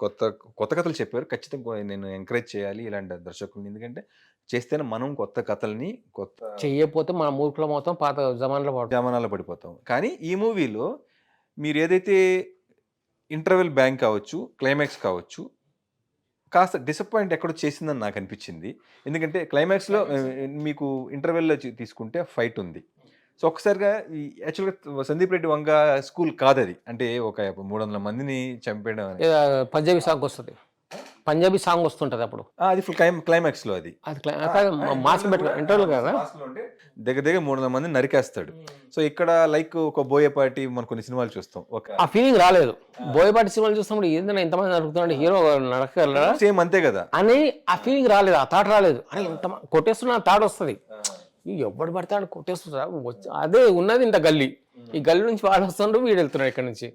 కొత్త కొత్త కథలు చెప్పారు. ఖచ్చితంగా నేను ఎంకరేజ్ చేయాలి ఇలాంటి దర్శకుల్ని. ఎందుకంటే చేస్తేనే మనం కొత్త కథల్ని కొత్త చెయ్యకపోతే మన మూర్ఖుల మొత్తం పాత జమాన్లో జమానాల్లో పడిపోతాం. కానీ ఈ మూవీలో మీరు ఏదైతే ఇంటర్వెల్ బ్యాంక్ కావచ్చు క్లైమాక్స్ కావచ్చు కాస్త డిసప్పాయింట్ ఎక్కడో చేసిందని నాకు అనిపించింది. ఎందుకంటే క్లైమాక్స్లో మీకు ఇంటర్వెల్లో తీసుకుంటే ఫైట్ ఉంది. సో ఒక్కసారిగా ఈ యాక్చువల్గా సందీప్ రెడ్డి వంగ స్కూల్ కాదు అది అంటే ఒక మూడు వందల మందిని చంపేయడం అనేది. పంజాబీ సాంగ్ వస్తుంది. పంజాబీ సాంగ్ వస్తుంటది అప్పుడు. అది ఫుల్ క్లైమ్ క్లైమాక్స్లో అది. మాస్క్ పెట్టుకో ఇంటర్వ్యూ కదా? దగ్గర దగ్గర మూడు వందల మందిని నరికేస్తాడు సో ఇక్కడ లైక్ ఒక బోయపాటి మన కొన్ని సినిమాలు చూస్తాం. ఒక ఆ ఫీలింగ్ రాలేదు. బోయపాటి సినిమాలు చూస్తున్నప్పుడు ఏంటన్నా ఇంతమంది నడుపుతున్నాడు హీరో నడకగలరా సేమ్ అంతే కదా. అని ఆ ఫీలింగ్ రాలేదు. ఆ థాట్ రాలేదు. అరే ఇంత కొట్టేస్తున్నా థాట్ వస్తుంది. ఎవడు పడతాడు కొట్టేస్తున్నా వచ్చి అదే ఉన్నది ఇంత గల్లీ. ఈ గల్లీ నుంచి వాడు వస్తుండ్రు వీడు వెళ్తున్నాడు ఇక్కడ నుంచి.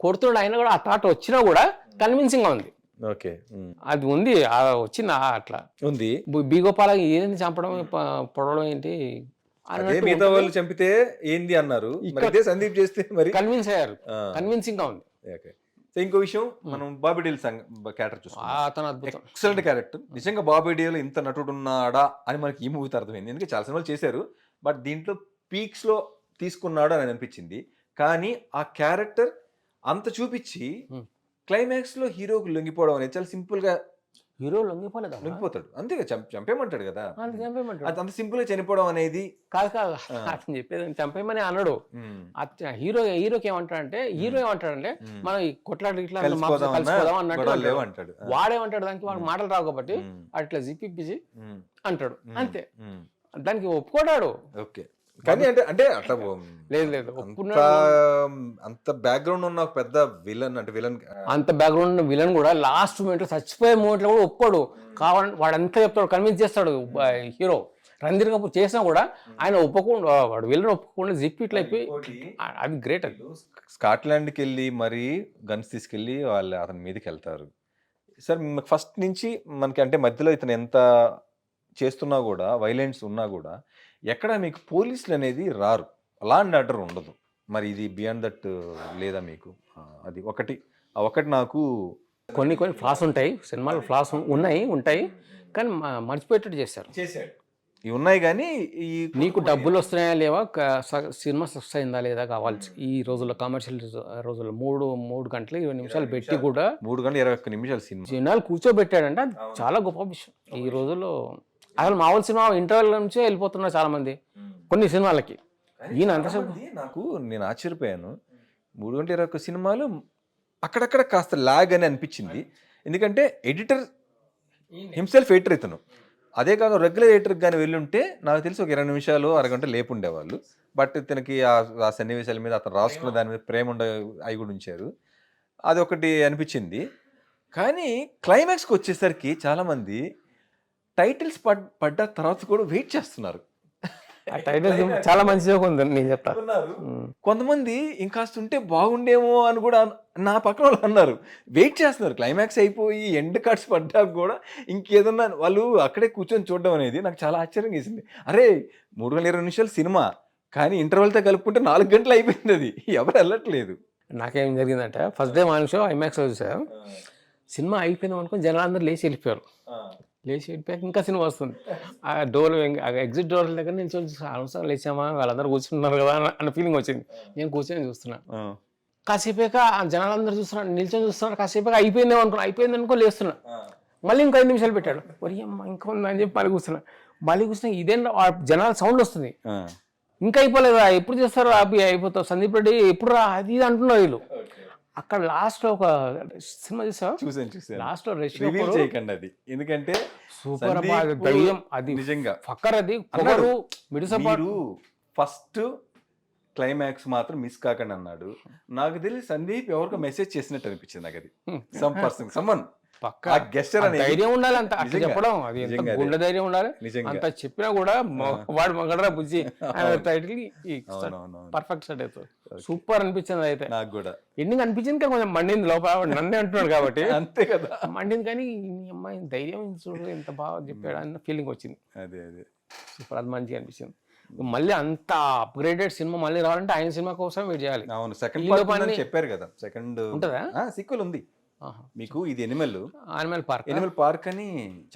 కొడుతున్నాడు అయినా కూడా ఆ థాట్ వచ్చినా కూడా కన్విన్సింగ్గా ఉంది. ఓకే. అది ఉంది ఆ వచ్చింది? అట్లా. ఉంది. బి- బి గోపాల ఏంది చంపడం పొడవడం ఏంటి? మిగతా వాళ్ళు చంపితే ఏంది అన్నారు? ఇదే సందీప్ చేస్తే మరి? కన్విన్స్ అయ్యారు. కన్విన్సింగ్గా ఉంది. ఓకే. సో ఇంకో విషయం మనం బాబీ డీల్ క్యారెక్టర్ చూసుకున్నాం ఎక్సలెంట్ క్యారెక్టర్. నిజంగా బాబీ డీల్ ఇంత నటుడు ఉన్నాడా అని మనకి ఈ మూవీతో అర్థమైంది. ఎందుకంటే చాలా సినిమాలు చేశారు బట్ దీంట్లో పీక్స్లో తీసుకున్నాడు అని అనిపించింది. కానీ ఆ క్యారెక్టర్ అంత చూపించి. క్లైమాక్స్లో హీరోకి లొంగిపోవడం అనేది చాలా సింపుల్గా హీరో లొంగిపోలేదు లొంగిపోతాడు చంప- చంపేయమంటాడు కదా చంపేయమంటాడు అంత సింపుల్గా చనిపోవడం అనేది కాదు కాదు. అతను చెప్పేది చంపేయమని అన్నాడు. అత- హీరో హీరోకి ఏమంటాడంటే హీరో ఏమంటాడంటే. మనం ఈ కొట్లాట ఇట్లా కలిసిపోదాం అన్నా కలిసిపోదాం అన్నట్టు వాడేమంటాడు దానికి మ్మ్. మాటలు రావు కాబట్టి. అట్లా జిప్పిప్పిసి మ్మ్. అంటాడు. అంతే. దానికి ఒప్పుకోడాడు ఓకే కానీ అంటే అంటే అట్లా లేదు లేదు. అంత బ్యాక్గ్రౌండ్ ఉన్న ఒక పెద్ద విలన్ అంటే విలన్ అంత బ్యాక్గ్రౌండ్ విలన్ కూడా లాస్ట్ మూమెంట్ చచ్చిపోయే మూమెంట్లో కూడా ఒప్పుకోడు. కావాలని వాడు ఎంత చెప్తాడు కన్విన్స్ చేస్తాడు హీరో రణధీర్ కపూర్ చేసినా కూడా ఆయన ఒప్పుకుండా వాడు విలన్ ఒప్పుకుండా జిప్ ఇట్లా అయిపోయి అది గ్రేట్ అది స్కాట్లాండ్కి వెళ్ళి మరి గన్స్ తీసుకెళ్ళి వాళ్ళు అతని మీదకి వెళ్తారు సార్ ఫస్ట్ నుంచి మనకి అంటే మధ్యలో ఇతను ఎంత చేస్తున్నా కూడా వైలెన్స్ ఉన్నా కూడా ఎక్కడ మీకు పోలీసులు అనేది రారు. లా అండ్ ఆర్డర్ ఉండదు. మరి ఇది బియాండ్ దట్ లేదా మీకు? అది ఒకటి. ఆ ఒకటి నాకు కొన్ని కొన్ని ఫ్లాస్ ఉంటాయి. సినిమాలు ఫ్లాస్ ఉన్నాయి ఉంటాయి. కానీ మర్చిపోయేటట్టు చేశారు. చేశాడు. ఇవి ఉన్నాయి కానీ ఈ నీకు డబ్బులు వస్తున్నాయా లేవా? సినిమా సక్సెస్ అయిందా లేదా కావాల్సి? ఈ రోజుల్లో కమర్షియల్ రోజుల్లో మూడు మూడు గంటలు ఇరవై నిమిషాలు పెట్టి కూడా మూడు గంటల ఇరవై ఒక్క నిమిషాల సినిమా. జనాలు కూర్చోబెట్టాడంటే. అది చాలా గొప్ప విషయం. ఈ రోజుల్లో అసలు మామూలు సినిమా ఇంటర్వెల్ నుంచే వెళ్ళిపోతున్నారు చాలా మంది కొన్ని సినిమాలకి. ఈయన అంతసేపు నాకు నేను ఆశ్చర్యపోయాను. మూడు గంటల ఇరవై ఒక్క సినిమాలు అక్కడక్కడ కాస్త లాగ్ అని అనిపించింది. ఎందుకంటే ఎడిటర్ హిమ్సెల్ఫ్ ఎడిటర్ ఇతను. అదే కాక రెగ్యులర్ ఎడిటర్కి కానీ వెళ్ళుంటే నాకు తెలిసి ఒక ఇరవై నిమిషాలు అరగంట లేపుండేవాళ్ళు. బట్ ఇతనికి ఆ- ఆ సన్నివేశాల మీద అతను రాసుకున్న దాని మీద ప్రేమ ఉండే అవి కూడా ఉంచారు. అది ఒకటి అనిపించింది. కానీ క్లైమాక్స్కి వచ్చేసరికి చాలామంది టైటిల్స్ పడ్ పడ్డ తర్వాత కూడా వెయిట్ చేస్తున్నారు. ఆ టైటిల్ చాలా మంచిగా ఉంది నేను చెప్తా. ఉన్నారు. ఉమ్. కొంతమంది ఇంకాస్త ఉంటే బాగుండేమో అని కూడా నా పక్కన వాళ్ళు అన్నారు. వెయిట్ చేస్తున్నారు. క్లైమాక్స్ అయిపోయి ఎండ్ కార్డ్స్ పడ్డాక కూడా ఇంకేదన్నా వాళ్ళు అక్కడే కూర్చొని చూడడం అనేది నాకు చాలా ఆశ్చర్యం వేసింది. అరే మూడు వందల ఇరవై నిమిషాలు సినిమా కానీ ఇంటర్వెల్తో కలుపుకుంటే నాలుగు గంటలు అయిపోయింది అది. ఎవరు వెళ్ళట్లేదు. నాకేం జరిగిందంటే first day morning show IMAX చూసా. సినిమా అయిపోయింది అనుకుని జనాలందరూ లేచి వెళ్ళిపోయారు. లేచి వెళ్ళిపోయాక ఇంకా సినిమా వస్తుంది. ఆ డోర్ ఎగ్జిట్ డోర్ దగ్గర నేను చూసి అవసరం లేచామా? వాళ్ళందరూ కూర్చున్నారు కదా అన్న- ఫీలింగ్ వచ్చింది. నేను కూర్చొని చూస్తున్నా. కాసేపాక ఆ జనాలందరూ చూస్తున్నారు నిల్చొని చూస్తున్నారు. కాసేపాక అయిపోయిందేమో అనుకున్నా. అయిపోయింది అనుకో లేస్తున్నా. మళ్ళీ ఇంకో ఐదు నిమిషాలు పెట్టాడు. ఒరి అమ్మ ఇంకా ఉందా? అని చెప్పి మళ్ళీ కూర్చున్నా. మళ్ళీ కూర్చున్నా ఇదేం జనాల సౌండ్ వస్తుంది. ఇంకా అయిపోలేదా? ఎప్పుడు చేస్తారు అయిపోతావు. సందీప్ రెడ్డి ఎప్పుడు రా? అది ఇది అంటున్నారు వీళ్ళు. అక్కడ లాస్ట్లో ఒక సినిమా చూసావా? చూసాను చూసాను లాస్ట్లో రివీల్ చేయకండి అది. ఎందుకంటే సూపర్ దయ్యం అది నిజంగా. ఫక్కర్ అది. పొగరు మిడిసపాటు ఫస్ట్ క్లైమాక్స్ మాత్రం మిస్ కాకండి అన్నాడు. నాకు తెలిసి సందీప్ ఎవరికో మెసేజ్ చేసినట్టు అనిపించింది నాకు అది. సమ్ పర్సన్ సమ్మన్ పక్క గెస్టర్ ధైర్యం ఉండాలి అంత అట్లా. చెప్పడం అది ఎంత. గుండె ధైర్యం ఉండాలి? అంత చెప్పినా కూడా వాడు మగడరా బుజ్జి టైటిల్. పర్ఫెక్ట్ సెట్ అవుతుంది సూపర్ అనిపించింది అయితే. నాకు కూడా. ఎండింగ్ అనిపించింది? కానీ కొంచెం మండింది లోపల. నన్నే అంటున్నాడు కాబట్టి. అంతే కదా. మండింది కానీ అమ్మాయి ధైర్యం చూడు ఎంత బాగా చెప్పాడు అన్న ఫీలింగ్ వచ్చింది. అదే అదే. సూపర్ అది మంచిగా అనిపించింది. మళ్ళీ అంత అప్గ్రేడెడ్ సినిమా మళ్ళీ రావాలంటే ఆయన సినిమా కోసం వెయిట్ చేయాలి. అవును సెకండ్ చెప్పారు కదా. సెకండ్ ఉంటుందా? సీక్వెల్ ఉంది. మీకు ఇది animal animal park animal park అని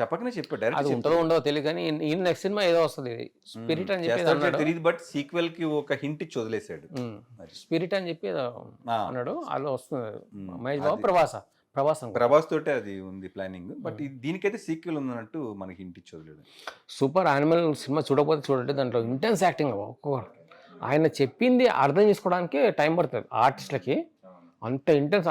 చెప్పకనే చెప్పాడు అది డైరెక్ట్ ఉంటుందో ఉండదో తెలియదు కానీ ఈ నెక్స్ట్ సినిమా ఏదో వస్తుంది స్పిరిట్ అని చెప్పి తెలియదు బట్ సీక్వెల్కి ఒక హింట్ ఇచ్చి వదిలేశాడు. స్పిరిట్ అని చెప్పి అన్నాడు. అది వస్తుంది. మహేష్ బాబు అది. ప్రభాస ప్రభాస్ తోటే అది ఉంది ప్లానింగ్ బట్ దీనికైతే సీక్వెల్ ఉందన్నట్టు మనకి హింట్ ఇచ్చి వదిలేడు సూపర్ యానిమల్ సినిమా చూడకపోతే చూడండి దాంట్లో ఇంటెన్స్ యాక్టింగ్ ఒక్కొక్కరు ఆయన చెప్పింది అర్థం చేసుకోవడానికి టైం పడుతుంది. ఆర్టిస్టులకి అంత ఇంటెన్స్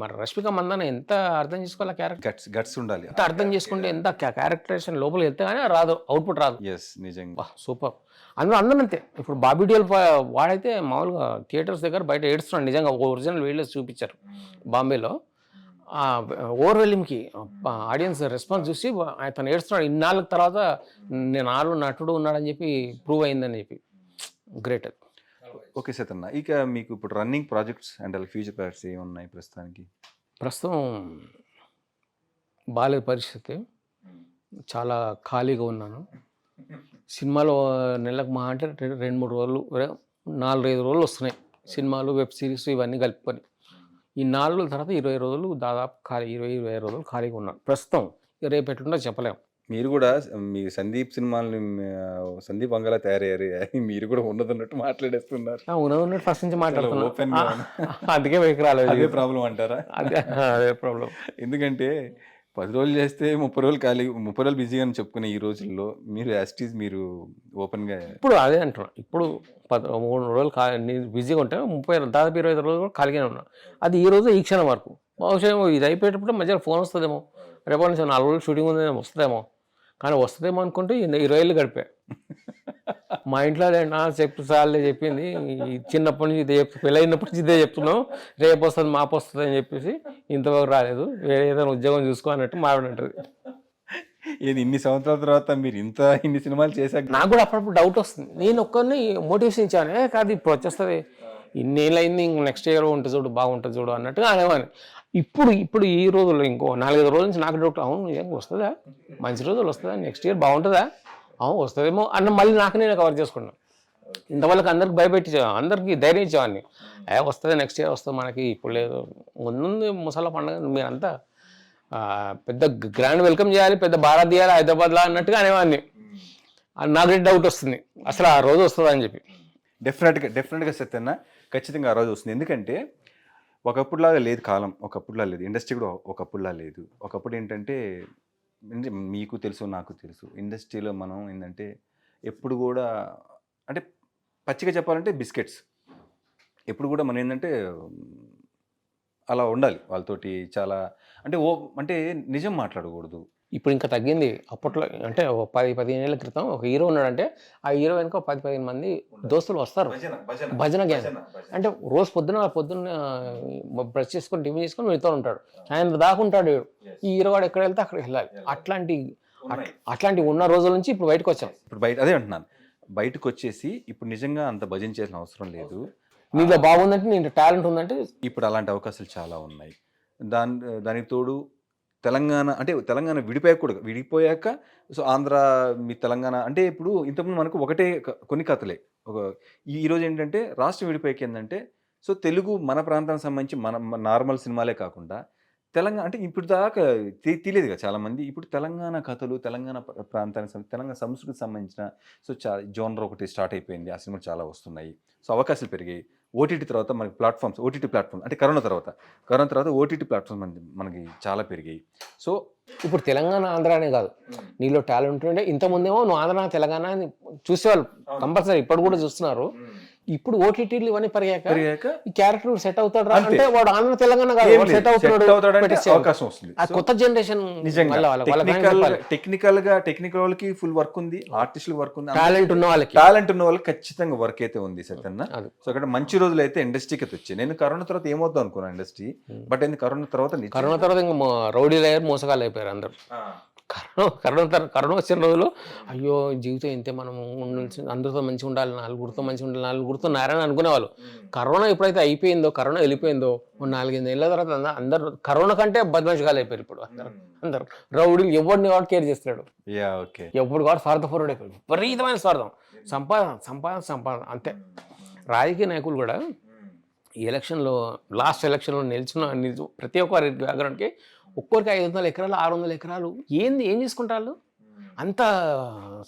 మరి రష్మిక మందన ఎంత అర్థం చేసుకోవాలి క్యారెక్టర్ గట్స్ గట్స్ ఉండాలి. ఎంత అర్థం చేసుకుంటే ఎంత క్యారెక్టరేషన్ లోపలికి వెళ్తే కానీ రాదు అవుట్పుట్ రాదు. ఎస్ నిజంగా. సూపర్. అందులో అందరూ అంతే. ఇప్పుడు బాబీ డియోల్ వాడైతే మామూలుగా థియేటర్స్ దగ్గర బయట ఏడుస్తున్నాడు. నిజంగా ఒరిజినల్ వీడియోస్ చూపించారు బాంబేలో. ఓవర్వెల్లింగ్కి ఆడియన్స్ రెస్పాన్స్ చూసి అతను ఏడుస్తున్నాడు. ఇన్నాళ్ళ తర్వాత నేను ఆరు నటుడు ఉన్నాడని చెప్పి ప్రూవ్ అయిందని చెప్పి. గ్రేట్ అది. ఓకే సతన్న ఇక మీకు ఇప్పుడు running projects and future plans ఏమి ఉన్నాయి ప్రస్తుతానికి? ప్రస్తుతం బాగాలేదు పరిస్థితి. చాలా ఖాళీగా ఉన్నాను. సినిమాలో నెలకు మా అంటే రెండు మూడు రోజులు నాలుగైదు రోజులు వస్తున్నాయి. సినిమాలు వెబ్ సిరీస్ ఇవన్నీ కలుపుకొని. ఈ నాలుగు రోజుల తర్వాత ఇరవై రోజులు దాదాపు ఖాళీ ఇరవై ఇరవై రోజులు ఖాళీగా ఉన్నాను. ప్రస్తుతం రేపు ఎట్లుందో చెప్పలేం. మీరు కూడా మీ సందీప్ సినిమాలని సందీప్ వంగలా తయారయ్యారు. మీరు కూడా ఉన్నదన్నట్టు మాట్లాడేస్తున్నారు. ఆ, ఉన్నది ఉన్నట్టు ఫస్ట్ నుంచి open మాట్లాడుతున్నా. గా ఆ, అందుకే రాలేదు. అదే ప్రాబ్లం అంటారా? అదే అదే ప్రాబ్లం ఎందుకంటే పది రోజులు చేస్తే ముప్పై రోజులు ఖాళీ ముప్పై రోజులు బిజీగా అని చెప్పుకునే ఈ రోజుల్లో మీరు యాస్టీస్ మీరు ఓపెన్గా ఇప్పుడు అదే అంటున్నా. ఇప్పుడు పద మూడు రోజులు ఖాళీ బిజీగా ఉంటే ముప్పై దాదాపు ఇరవై ఐదు రోజులు కూడా ఖాళీగానే ఉన్నా. అది ఈ రోజు ఈ క్షణం వరకు. బహుశా ఇది అయిపోయేటప్పుడు మధ్యలో ఫోన్ వస్తుందేమో. రేపటి నుంచి నాలుగు రోజులు షూటింగ్ ఉంది వస్తుందేమో. కానీ వస్తుందేమో అనుకుంటే ఇరవై ఏళ్ళు గడిపా మా ఇంట్లో నా చెప్పు సార్లే చెప్పింది. చిన్నప్పటి నుంచి ఇదే చెప్పు పెళ్ళైనప్పటి నుంచి ఇదే చెప్తున్నావు. రేపు వస్తుంది మాపు వస్తుంది అని చెప్పేసి ఇంతవరకు రాలేదు. వేరే ఏదైనా ఉద్యోగం చూసుకో అన్నట్టు మావిడంటది ఏది ఇన్ని సంవత్సరాల తర్వాత మీరు ఇంత ఇన్ని సినిమాలు చేశాక నాకు కూడా అప్పుడప్పుడు డౌట్ వస్తుంది. నేను ఒక్కరిని మోటివేషన్ ఇచ్చాను. కాదు ఇప్పుడు వచ్చేస్తుంది. ఇన్నేళ్ళు అయింది ఇంక నెక్స్ట్ ఇయర్ ఉంటుంది చూడు బాగుంటుంది చూడు అన్నట్టుగా అనేవాని ఇప్పుడు ఇప్పుడు ఈ రోజుల్లో ఇంకో నాలుగైదు రోజుల నుంచి నాకు డౌట్ అవును నిజంగా వస్తుందా? మంచి రోజులు వస్తుందా? నెక్స్ట్ ఇయర్ బాగుంటుందా? అవును వస్తుందేమో అన్న మళ్ళీ నాకు నేను కవర్ చేసుకున్నాను ఇంతవరకు అందరికి భయపెట్టి అందరికి ధైర్యం ఇచ్చేవాడిని. ఏ వస్తుంది నెక్స్ట్ ఇయర్ వస్తుంది మనకి? ఇప్పుడు లేదు. ముందుంది ముసల పండుగ మీరంతా పెద్ద గ్రాండ్ వెల్కమ్ చేయాలి పెద్ద భారత్ తీయాలి హైదరాబాద్లో అన్నట్టుగా అనేవాడిని. నాకు డౌట్ వస్తుంది. అసలు ఆ రోజు వస్తుందా అని చెప్పి. డెఫినెట్గా డెఫినెట్గా సత్యన్న ఖచ్చితంగా ఆ రోజు వస్తుంది. ఎందుకంటే ఒకప్పుడులాగా లేదు కాలం ఒకప్పుడులా లేదు. ఇండస్ట్రీ కూడా ఒకప్పుడులా లేదు. ఒకప్పుడు ఏంటంటే మీకు తెలుసు నాకు తెలుసు. ఇండస్ట్రీలో మనం ఏంటంటే ఎప్పుడు కూడా అంటే పచ్చిగా చెప్పాలంటే బిస్కెట్స్. ఎప్పుడు కూడా మనం ఏంటంటే అలా ఉండాలి వాళ్ళతోటి చాలా అంటే ఓ అంటే నిజం మాట్లాడకూడదు. ఇప్పుడు ఇంకా తగ్గింది. అప్పట్లో అంటే పది పదిహేను ఏళ్ళ క్రితం ఒక హీరో ఉన్నాడంటే ఆ హీరో వెనుక ఒక పది పదిహేను మంది దోస్తులు వస్తారు. భజన గ్యాంగ్ అంటే రోజు పొద్దున పొద్దున్న బ్రష్ చేసుకొని టిఫిన్ చేసుకొని వెళ్తూ ఉంటాడు. ఆయన దాకా ఉంటాడు. ఈ హీరో వాడు ఎక్కడ వెళ్తే అక్కడికి వెళ్ళాలి. అట్లాంటి అట్- అట్లాంటి ఉన్న రోజుల నుంచి ఇప్పుడు బయటకు వచ్చాం. ఇప్పుడు బయట అదే అంటున్నాను. బయటకు వచ్చేసి ఇప్పుడు నిజంగా అంత భజన చేసిన అవసరం లేదు. నీలో బాగుందంటే నీలో టాలెంట్ ఉందంటే ఇప్పుడు అలాంటి అవకాశాలు చాలా ఉన్నాయి. దాని దానికి తోడు తెలంగాణ అంటే తెలంగాణ విడిపోయాక కూడా విడిపోయాక సో ఆంధ్ర మీ తెలంగాణ అంటే ఇప్పుడు ఇంతకుముందు మనకు ఒకటే క- కొన్ని కథలే. ఒక ఈ ఈరోజు ఏంటంటే రాష్ట్రం విడిపోయాక ఏంటంటే సో తెలుగు మన ప్రాంతానికి సంబంధించి మన నార్మల్ సినిమాలే కాకుండా తెలంగాణ అంటే ఇప్పుడు దాకా తెలియదు కదా చాలామంది. ఇప్పుడు తెలంగాణ కథలు తెలంగాణ ప్రాంతానికి సంబంధించి తెలంగాణ సంస్కృతికి సంబంధించిన సో చా జోనర్ ఒకటి స్టార్ట్ అయిపోయింది. ఆ సినిమాలు చాలా వస్తున్నాయి. సో అవకాశాలు పెరిగాయి. ఓటీటీ తర్వాత మనకి ప్లాట్ఫామ్స్ ఓటీటీ ప్లాట్ఫామ్ అంటే కరోనా తర్వాత. కరోనా తర్వాత ఓటీటీ ప్లాట్ఫామ్స్ మనకి మనకి చాలా పెరిగాయి. సో ఇప్పుడు తెలంగాణ ఆంధ్ర అనే కాదు. నీలో టాలెంట్ ఉంటే ఇంతకుముందేమో నువ్వు ఆంధ్ర తెలంగాణ అని చూసేవాళ్ళు కంపల్సరీ ఇప్పుడు కూడా చూస్తున్నారు. ఇప్పుడు ఓటీటీలు ఇవన్నీ పెరిగాక క్యారెక్టర్ సెట్ అవుతాడు. అంటే వాడు ఆంధ్ర తెలంగాణ కాదు సెట్ పెట్టేసేవాడు. అవకాశం వస్తుంది. ఆ కొత్త జనరేషన్ నిజంగా టెక్నికల్గా టెక్నికల్ వాళ్ళకి ఫుల్ వర్క్ ఉంది. ఆర్టిస్టులు వర్క్ ఉంది. టాలెంట్ ఉన్న వాళ్ళకి. టాలెంట్ ఉన్న వాళ్ళకి ఖచ్చితంగా వర్క్ అయితే ఉంది సత్యన్న. సో అక్కడ మంచి రోజులు అయితే ఇండస్ట్రీకి అయితే వచ్చాయి. నేను కరోనా తర్వాత ఏమవుద్దాం అనుకున్నాను ఇండస్ట్రీ బట్ ఏంది కరోనా తర్వాత కరోనా తర్వాత ఇంకా రౌడీ లేయర్ మోసగాళ్ళు అయిపోయారు అందరు. కరోనా కరోనా కరోనా వచ్చిన రోజులు. అయ్యో జీవితం ఇంతే మనం ఉండాల్సి అందరితో మంచిగా ఉండాలి నలుగురితో మంచిగా ఉండాలి నలుగురితో నారాయణ అనుకునేవాళ్ళు. కరోనా ఎప్పుడైతే అయిపోయిందో కరోనా వెళ్ళిపోయిందో నాలుగైదు నెలల తర్వాత అంద- అందరు కరోనా కంటే బద్మాషిగాలు అయిపోయారు ఇప్పుడు అందరు. అందరు. రౌడీలు ఎవరిని వాడు కేర్ చేస్తున్నాడు ఓకే. ఎప్పుడు కూడా స్వార్థపరుడు అయిపోయాడు. విపరీతమైన స్వార్థం. సంపాదన సంపాదన సంపాదన అంతే. రాజకీయ నాయకులు కూడా ఈ ఎలక్షన్లో లాస్ట్ ఎలక్షన్లో నిలిచిన నిలిచి ప్రతి ఒక్కరి బ్యాక్గ్రౌండ్కి ఒక్కొక్కరికి ఐదు వందల ఎకరాలు ఆరు వందల ఎకరాలు. ఏంది? ఏం చేసుకుంటారు అంత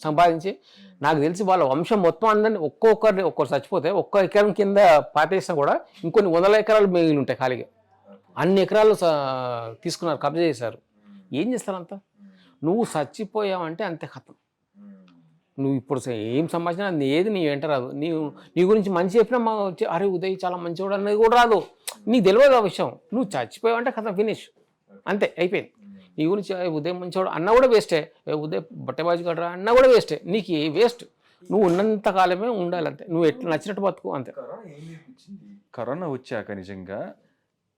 సంపాదించి నాకు తెలిసి వాళ్ళ వంశం మొత్తం అందరిని ఒక్కొక్కరిని ఒక్కరు చచ్చిపోతే ఒక్క ఎకరం కింద పాతేసినా కూడా ఇంకొన్ని వందల ఎకరాలు మిగిలి ఉంటాయి ఖాళీగా అన్ని ఎకరాలు తీసుకున్నారు కబ్జా చేశారు. ఏం చేస్తారంతా నువ్వు చచ్చిపోయావంటే అంతే కథం నువ్వు ఇప్పుడు ఏం సంభాషణ ఏది నీ వెంట రాదు. నీవు నీ గురించి మంచి చెప్పినా మా వచ్చి అరే ఉదయ్ చాలా మంచివాడు అనేది కూడా రాదు. నీకు తెలియదు ఆ విషయం. నువ్వు చచ్చిపోయావంటే కథ ఫినిష్. అంతే అయిపోయింది. నీ గురించి "ఏ, ఉదయం మంచివాడు అన్నా కూడా వేస్టే ఉదయ్ బట్టబాజు గడరా అన్నా కూడా వేస్టే నీకు ఏ వేస్ట్ నువ్వు ఉన్నంత కాలమే ఉండాలి అంతే. నువ్వు ఎట్లా నచ్చినట్టు బతుకు అంతే. కరోనా వచ్చాక నిజంగా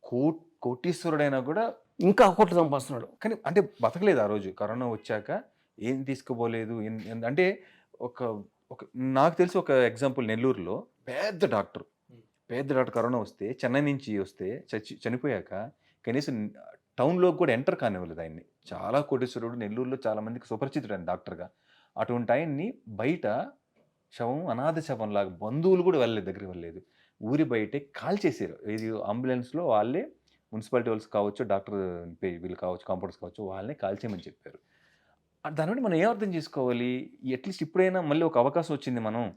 కో కోటీశ్వరుడైనా కూడా ఇంకా కోట్లు సంపాదిస్తున్నాడు. కానీ అంటే బతకలేదు ఆ రోజు. కరోనా వచ్చాక ఏం తీసుకుపోలేదు అంటే ఒక ఒక నాకు తెలిసి ఒక ఎగ్జాంపుల్ నెల్లూరులో పెద్ద డాక్టర్. పెద్ద డాక్టర్ కరోనా వస్తే చెన్నై నుంచి వస్తే చచ్చి చనిపోయాక కనీసం టౌన్లోకి కూడా ఎంటర్ కానివ్వలేదు ఆయన్ని. చాలా కోటేశ్వరుడు నెల్లూరులో చాలామందికి సుపరిచితుడు ఆయన డాక్టర్గా. అటువంటి ఆయన్ని బయట శవం అనాథ శవం లాగా బంధువులు కూడా వెళ్ళలేదు దగ్గరికి వెళ్ళలేదు. ఊరి బయటే కాల్ చేశారు. ఇది అంబులెన్స్లో వాళ్ళే మున్సిపాలిటీ వాళ్ళు కావచ్చు డాక్టర్ వీళ్ళు కావచ్చు కాంపౌండర్స్ కావచ్చు వాళ్ళని కాల్ చేయమని చెప్పారు. దాని బట్టి మనం ఏం అర్థం చేసుకోవాలి? అట్లీస్ట్ ఇప్పుడైనా మళ్ళీ ఒక అవకాశం వచ్చింది మనం.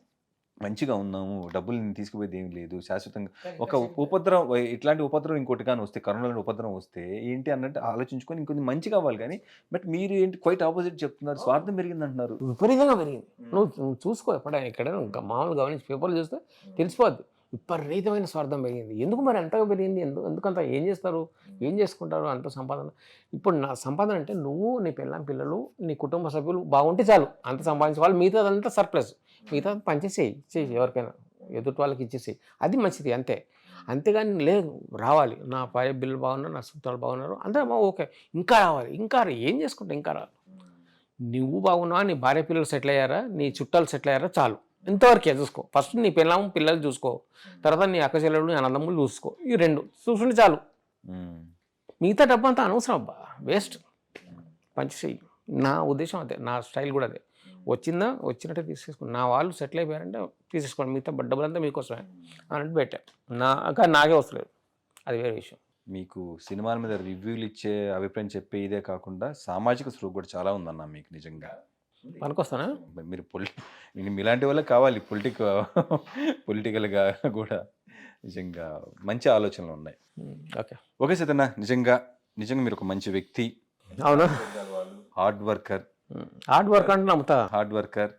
మంచిగా ఉన్నాము డబ్బులు తీసుకుపోయేది ఏం లేదు శాశ్వతంగా ఒక ఉపద్రవం ఇట్లాంటి ఉపద్రవం ఇంకోటి కానీ వస్తే కరోనా ఉపద్రవం వస్తే ఏంటి అన్నట్టు ఆలోచించుకొని ఇంకొంచెం మంచి కావాలి కానీ బట్ మీరు ఏంటి క్వైట్ ఆపోజిట్ చెప్తున్నారు స్వార్థం పెరిగింది అంటున్నారు విపరీతంగా పెరిగింది. నువ్వు చూసుకో ఎప్పుడైనా ఇక్కడ ఇంకా మామూలు గమనించి పేపర్లు చూస్తే తెలిసిపోద్ది. విపరీతమైన స్వార్థం పెరిగింది. ఎందుకు మరి అంతగా పెరిగింది? ఎందుకు ఎందుకంత ఏం చేస్తారు? ఏం చేసుకుంటారు? అంత సంపాదన. ఇప్పుడు నా సంపాదన అంటే నువ్వు నీ పిల్లం పిల్లలు నీ కుటుంబ సభ్యులు బాగుంటే చాలు. అంత సంపాదించే వాళ్ళు మిగతాదంతా సర్ప్లస్ మిగతా పనిచేసేయి చేసి ఎవరికైనా. ఎదుటి వాళ్ళకి ఇచ్చేసేయి. అది మంచిది అంతే. అంతేగాని లేదు రావాలి. నా పై బిల్లు బాగున్నారు నా చుట్టాలు బాగున్నారు అంతే ఓకే. ఇంకా రావాలి. ఇంకా రా- ఏం చేసుకుంటా ఇంకా రావాలి నువ్వు బాగున్నావా? నీ భార్య పిల్లలు సెటిల్ అయ్యారా? నీ చుట్టాలు సెటిల్ అయ్యారా? చాలు. ఇంతవరకే చూసుకో. ఫస్ట్ నీ పిల్లం పిల్లలు చూసుకో. తర్వాత నీ అక్క చెల్లెలు నీ అన్నదమ్ములు చూసుకో. ఈ రెండు చూసుకుంటే చాలు. మిగతా డబ్బు అంతా అనవసరం అబ్బా వేస్ట్ పంచేసేయి నా ఉద్దేశం అదే. నా స్టైల్ కూడా అదే. వచ్చిందా? వచ్చినట్టే తీసేసుకోండి నా వాళ్ళు సెటిల్ అయిపోయారంటే తీసేసుకోండి. మిగతా డబ్బులంతా మీకోసమే అన్నట్టు పెట్టా. నా కానీ నాకే వస్తలేదు. అది వేరే విషయం. మీకు సినిమాల మీద రివ్యూలు ఇచ్చే అభిప్రాయం చెప్పే ఇదే కాకుండా సామాజిక స్పృహ కూడా చాలా ఉందన్న మీకు నిజంగా. పనికొస్తానా మీరు పొలి మీలాంటి వాళ్ళే కావాలి పొలిటిక్ పొలిటికల్గా కూడా. నిజంగా మంచి ఆలోచనలు ఉన్నాయి. ఓకే. ఓకే సతన్న నిజంగా నిజంగా మీరు ఒక మంచి వ్యక్తి. అవునా? Hard worker. హార్డ్ వర్క్ అంటే నమ్ముతా. Hard worker.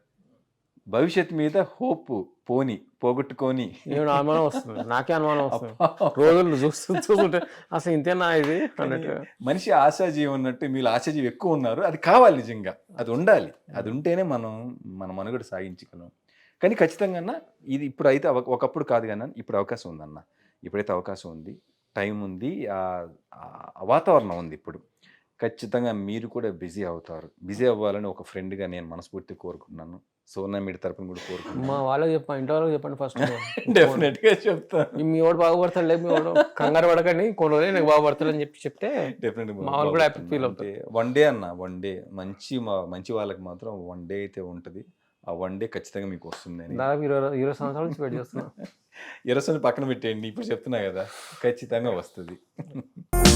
భవిష్యత్ మీద హోప్ పోని పోగొట్టుకొని. నేను అనుమానం వస్తుంది. నాకే అనుమానం వస్తుంది. రోజులు చూస్తూ చూస్తుంటే అసలు ఇంతేనా ఇది? అన్నట్టు. మనిషి ఆశాజీవి ఉన్నట్టు మీరు ఆశాజీవి ఎక్కువ ఉన్నారు. అది కావాలి నిజంగా. అది ఉండాలి. అది ఉంటేనే మనం మన మనుగడ సాగించగలం. కానీ ఖచ్చితంగా అన్న ఇది ఇప్పుడు అయితే ఒకప్పుడు కాదు కానీ ఇప్పుడు అవకాశం ఉందన్న ఇప్పుడైతే అవకాశం ఉంది. టైం ఉంది. వాతావరణం ఉంది ఇప్పుడు. ఖచ్చితంగా మీరు కూడా బిజీ అవుతారు. బిజీ అవ్వాలని ఒక ఫ్రెండ్గా నేను మనస్ఫూర్తిగా కోరుకుంటున్నాను. సోనా మీడి తరపున కూడా కోరుకుంటున్నాను మా వాళ్ళకి చెప్పండి ఇంటి వాళ్ళకి చెప్పండి ఫస్ట్ డెఫినెట్గా చెప్తాను మీ వాడు బాగుపడతాడు లేదు మీ వాడు కంగారు పడకండి కొన్ని రోజులు నాకు బాగుపడతాడు అని చెప్పి చెప్తే డెఫినెట్గా మా వాళ్ళు కూడా happy feel అవుతారు. వన్ డే అన్న వన్ డే మంచి మా- మంచి వాళ్ళకి మాత్రం వన్ డే అయితే ఉంటుంది. ఆ వన్ డే ఖచ్చితంగా మీకు వస్తుంది అని. దాదాపు ఇరవై ఇరవై సంవత్సరాల నుంచి వెయిట్ చేస్తున్నా. ఇరసని పక్కన పెట్టేయండి ఇప్పుడు చెప్తున్నా కదా ఖచ్చితంగా వస్తుంది.